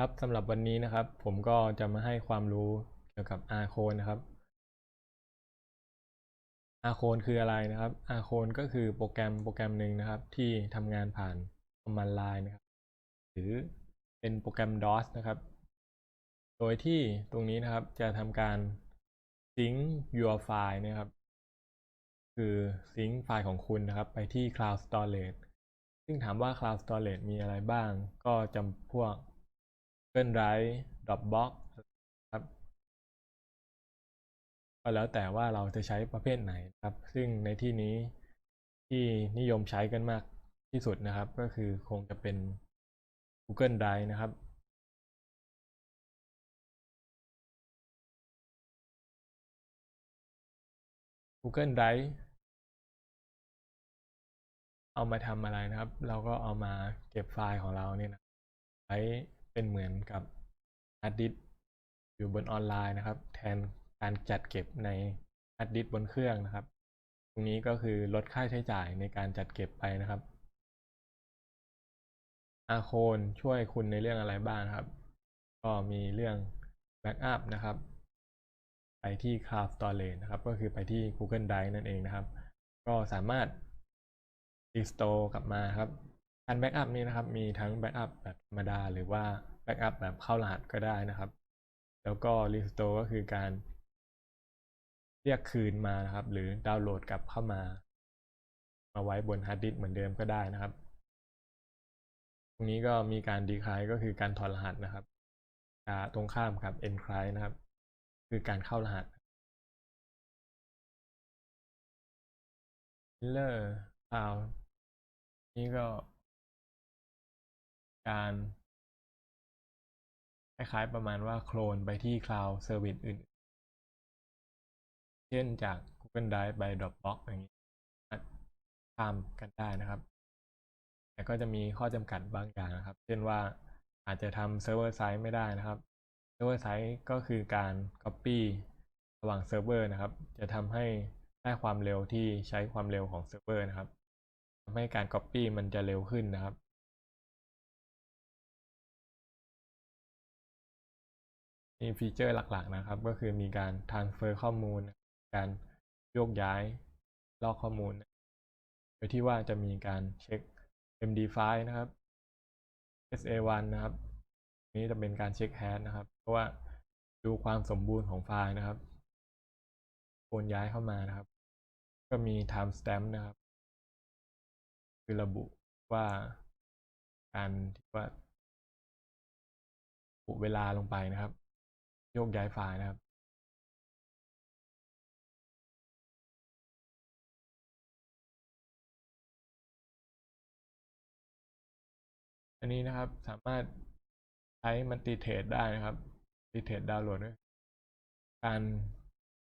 ครับสำหรับวันนี้นะครับ ผมก็จะมาให้ความรู้เกี่ยวกับ R code นะครับ R code คืออะไรนะครับ R code ก็คือโปรแกรมโปรแกรมหนึ่งนะครับ ที่ทำงานผ่าน command line นะครับ หรือเป็นโปรแกรม DOS นะครับ โดยที่ตรงนี้นะครับจะทำการ sync your file นะครับ คือ sync ไฟล์ของคุณนะครับ ไปที่ cloud storage ซึ่งถามว่า cloud storage มีอะไรบ้าง ก็จำพวก Google Drive Dropbox ครับก็แล้วแต่ว่าเราจะใช้ประเภทไหนครับ ซึ่งในที่นี้ที่นิยมใช้กันมากที่สุดนะครับ ก็คือคงจะเป็น Google Drive นะครับ Google Drive เอามาทำอะไรนะครับ เราก็เอามาเก็บไฟล์ของเราเนี่ยนะไว้ เป็นเหมือนกับฮาร์ดดิสก์อยู่บนออนไลน์นะครับ แทนการจัดเก็บในฮาร์ดดิสก์บนเครื่องนะครับ ตรงนี้ก็คือลดค่าใช้จ่ายในการจัดเก็บไปนะครับอาโคนช่วยคุณในเรื่องอะไรบ้างครับ ก็มีเรื่องแบ็กอัพนะครับ ไปที่ Cloud Storage นะครับ ก็คือไปที่ Google Drive นั่นเองนะครับ ก็สามารถ restore กลับมาครับ การแบ็กอัพนี้นะครับมีทั้งแบ็กอัพแบบธรรมดา หรือว่าแบ็กอัพแบบเข้ารหัสก็ได้นะครับ แล้วก็ restore ก็คือการ เรียกคืนมานะครับ หรือดาวน์โหลดกลับเข้ามา มาไว้บนฮาร์ดดิสก์เหมือนเดิมก็ได้นะครับ ตรงนี้ก็มีการ decrypt ก็คือการถอดรหัสนะครับตรงข้ามกับ e n c r y นะครับ คือการเข้ารหัส Miller Cloud นี่ก็ การคล้ายๆประมาณว่าโคลนไปที่ Cloud Service อื่น เช่นจาก Google Drive ไป Dropbox อย่างนี้ข้ามกันได้นะครับ แต่ก็จะมีข้อจำกัดบางอย่างนะครับ เช่นว่าอาจจะทำ Server Side ไซส์ไม่ได้นะครับ Server Side ก็คือการ Copy ระหว่างเซิร์ฟเวอร์นะครับ จะทำให้ได้ความเร็วที่ใช้ความเร็วของเซิร์ฟเวอร์นะครับทำให้การ Copy มันจะเร็วขึ้นนะครับ มีฟีเจอร์หลักๆนะครับ ก็คือมีการ transfer ข้อมูล การโยกย้ายลอกข้อมูล โดยที่ว่าจะมีการเช็ค MD5 นะครับ SA1 นะครับ นี้จะเป็นการเช็คแฮชนะครับ เพราะว่าดูความสมบูรณ์ของไฟล์นะครับโอนย้ายเข้ามานะครับ ก็มี timestamp นะครับ คือระบุว่าการที่ว่าระบุเวลาลงไปนะครับ โยกย้ายไฟล์นะครับอันนี้นะครับสามารถใช้มัลติเทรดได้นะครับติเทรดดาวน์โหลดด้วยการ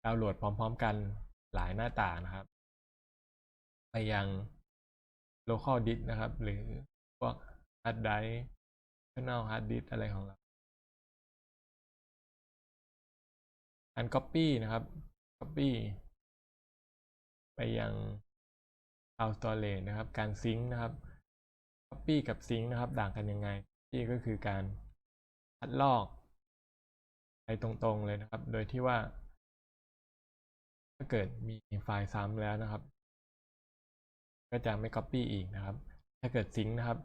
ดาวน์โหลดพร้อม ๆ กันหลายหน้าต่างนะครับ ไปยัง local disk นะครับ หรือพวก hard drive external hard disk อะไรของเรา การ copy นะครับ copy ไปยัง cloud storage นะครับ การ sync นะครับ copy กับ sync นะครับ ต่างกันยังไงที่ก็คือการคัดลอกไปตรงๆเลยนะครับ โดยที่ว่า ถ้าเกิดมีไฟล์ซ้ำแล้วนะครับ ก็จะไม่ copy อีกนะครับ ถ้าเกิด sync นะครับ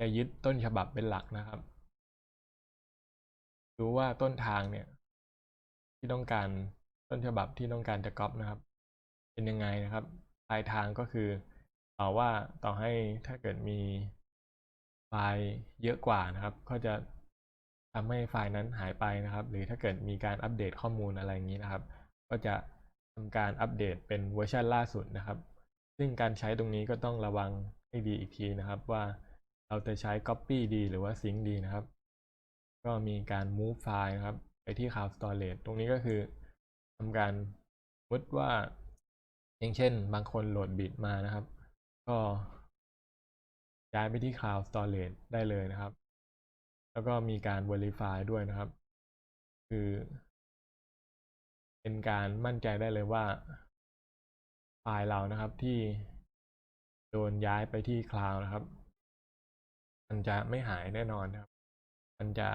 จะยึดต้นฉบับเป็นหลักนะครับ รู้ว่าต้นทางเนี่ย ที่ต้องการต้นฉบับที่ต้องการจะก๊อปนะครับ เป็นยังไงนะครับปลายทางก็คือต่อว่าต่อให้ถ้าเกิดมีไฟล์เยอะกว่านะครับ ก็จะทำให้ไฟล์นั้นหายไปนะครับ หรือถ้าเกิดมีการอัปเดตข้อมูลอะไรอย่างนี้นะครับ ก็จะทำการอัปเดตเป็นเวอร์ชันล่าสุดนะครับ ซึ่งการใช้ตรงนี้ก็ต้องระวังให้ดีอีกทีนะครับว่าเราจะใช้ Copy ดี หรือว่า Sync ดีนะครับ ก็มีการ move ไฟล์นะครับ ไปที่ Cloud Storage ตรงนี้ก็คือทำการมุดว่า อย่างเช่น บางคนโหลดบิตมานะครับ ก็ย้ายไปที่ Cloud Storage ได้เลยนะครับ แล้วก็มีการ Verify ด้วยนะครับ คือ เป็นการมั่นใจได้เลยว่าไฟล์เรานะครับที่โดนย้ายไปที่ Cloud นะครับ มันจะไม่หายแน่นอนครับ มันจะ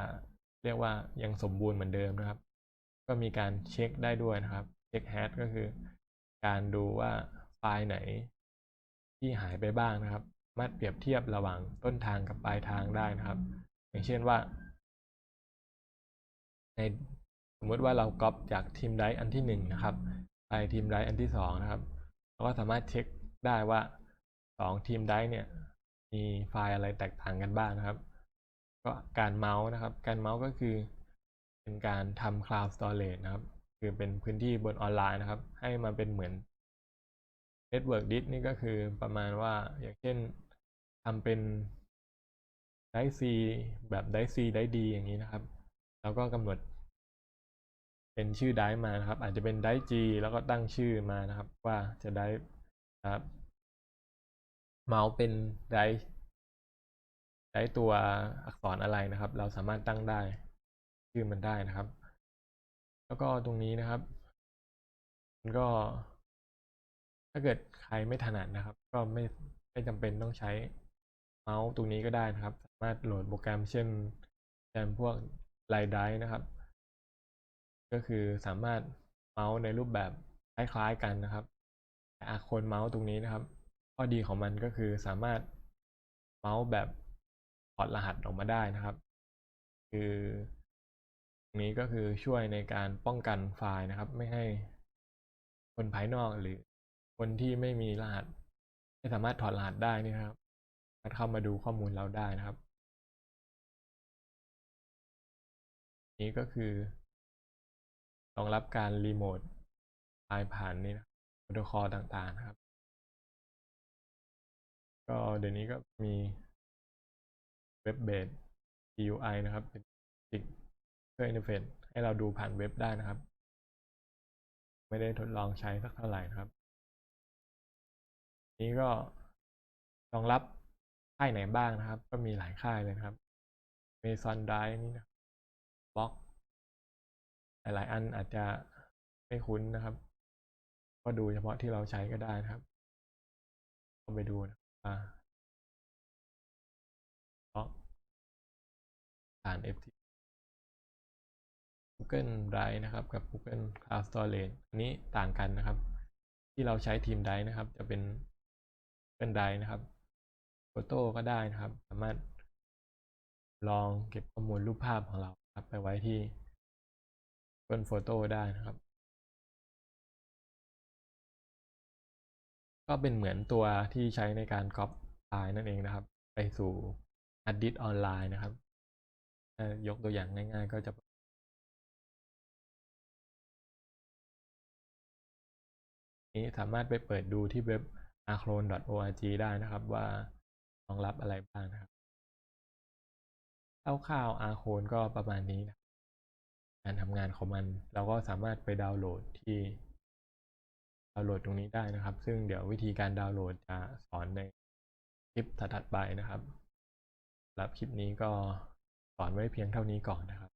เรียกว่ายังสมบูรณ์เหมือนเดิมนะครับ ก็มีการเช็คได้ด้วยนะครับเช็คแฮชก็คือ การดูว่าไฟล์ไหน ที่หายไปบ้างนะครับสามารถเปรียบเทียบระหว่างต้นทางกับปลายทางได้นะครับ อย่างเช่นว่า ในสมมติว่าเราก๊อปจากทีมไดอันที่หนึ่งนะครับไปทีมไดอันที่สองนะครับเราก็สามารถเช็คได้ว่าสองทีมไดเนี่ยมีไฟล์อะไรแตกต่างกันบ้างนะครับ ก็การเมาส์นะครับ การเมาส์ก็คือเป็นการทำ cloud storage นะครับ คือเป็นพื้นที่บนออนไลน์นะครับ ให้มันเป็นเหมือน network disk นี่ก็คือประมาณว่าอย่างเช่นทำเป็นไดซีแบบไดซีไดดีอย่างนี้นะครับ แล้วก็กำหนด เป็นชื่อไดมานะครับ อาจจะเป็นไดจีแล้วก็ตั้งชื่อมานะครับ ว่าจะไดครับเมาส์เป็นได ไดตัวอักษรอะไรนะครับ เราสามารถตั้งได้ชื่อมันได้นะครับ แล้วก็ตรงนี้นะครับ มันก็ ถ้าเกิดใครไม่ถนัดนะครับ ก็ไม่ไม่จำเป็นต้องใช้เมาส์ตรงนี้ก็ได้นะครับ สามารถโหลดโปรแกรมเช่นแกรมพวกไลไดนะครับ ก็คือสามารถเมาส์ในรูปแบบคล้ายๆกันนะครับแต่อาคนเมาส์ตรงนี้นะครับ ข้อดีของมันก็คือสามารถเมาส์แบบ ถอดรหัสออกมาได้นะครับ คือตรงนี้ก็คือช่วยในการป้องกันไฟล์นะครับ ไม่ให้คนภายนอกหรือคนที่ไม่มีรหัส ไม่สามารถถอดรหัสได้นี่ครับมาเข้ามาดูข้อมูลเราได้นะครับ นี้ก็คือรองรับการรีโมทไฟล์ผ่านนี่นะโปรโตคอลต่างๆนะครับ ก็เดี๋ยวนี้ก็มี เว็บเบส GUI นะครับ เป็นติดเพื่ออินเทอร์เฟซให้เราดูผ่านเว็บได้นะครับ ไม่ได้ทดลองใช้สักเท่าไหร่นะครับ นี้ก็รองรับค่ายไหนบ้างนะครับ ก็มีหลายค่ายเลยครับ Mason Drive นี่นะบล็อก หลายๆ อันอาจจะไม่คุ้นนะครับ ก็ดูเฉพาะที่เราใช้ก็ได้นะครับก็ไปดูนะ FT Google Drive นะครับ กับ Google Cloud Storage อันนี้ต่างกันนะครับ ที่เราใช้ทีม Drive นะครับ จะเป็น Google Drive นะครับโฟโต้ก็ได้นะครับ สามารถลองเก็บข้อมูลรูปภาพของเราครับ ไปไว้ที่ Google Photo ได้นะครับ ก็เป็นเหมือนตัวที่ใช้ในการก๊อปไฟล์นั่นเองนะครับ ไปสู่ฮาร์ดดิสออนไลน์นะครับ ยกตัวอย่างง่ายๆ ก็จะนี้สามารถไปเปิดดูที่เว็บ acron.org ได้นะครับว่ารองรับอะไรบ้างนะครับคร่าวๆ Acron ก็ประมาณนี้นะการทำงานของมันเราก็สามารถไปดาวน์โหลดที่ดาวน์โหลดตรงนี้ได้นะครับ ซึ่งเดี๋ยววิธีการดาวน์โหลดจะสอนในคลิปถัดๆไปนะครับสำหรับคลิปนี้ก็ สอนไว้เพียงเท่านี้ก่อนนะครับ